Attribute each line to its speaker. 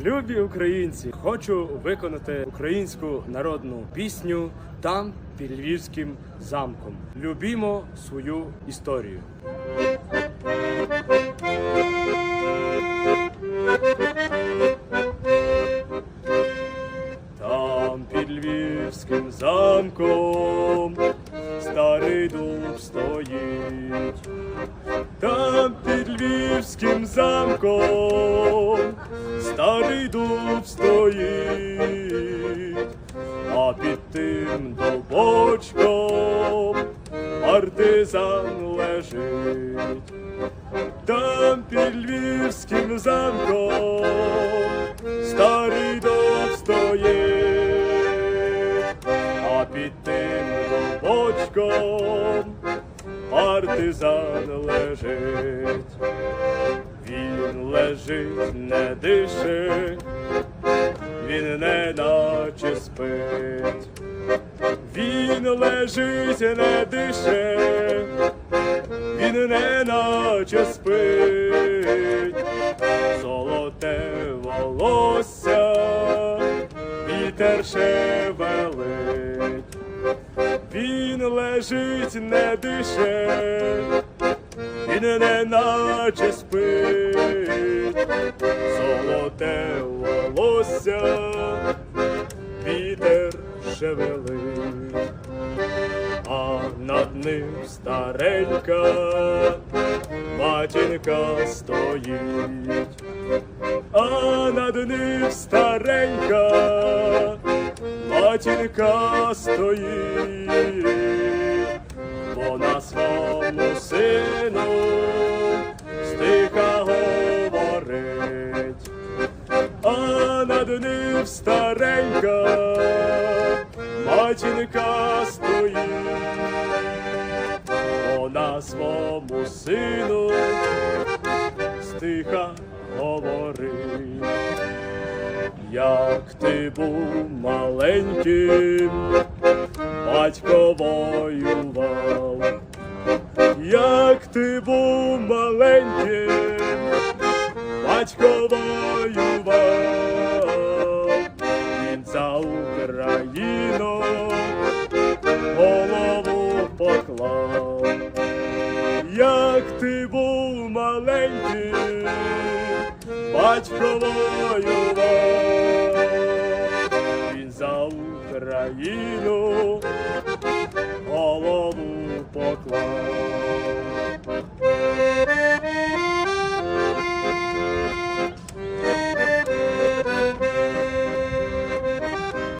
Speaker 1: Любі українці, хочу виконати українську народну пісню там під Львівським замком. Любімо свою історію. Там під Львівським замком старий дуб стоїть. Під замком старий дуб стоїть, а під тим дубочком партизан лежить. Там під Львівським замком старий дуб стоїть, а під тим дубочком партизан лежить. Він лежить, не дише, він не наче спить. Він лежить, не дише, він не наче спить. Золоте волосся, вітер шевелить. Лежить, не дише, він не наче спить, золоте волосся, вітер шевелить, а над ним старенька матінка стоїть, а над ним старенька матінка стоїть, вона своєму сину стиха говорить, а над ним старенька матінка стоїть, вона своєму сину стиха говорить. Як ти був маленьким, батько воював, як ти був маленьким, батько воював, він за Україну голову поклав, як ти був маленьким, батько воював, Україну, голову поклав.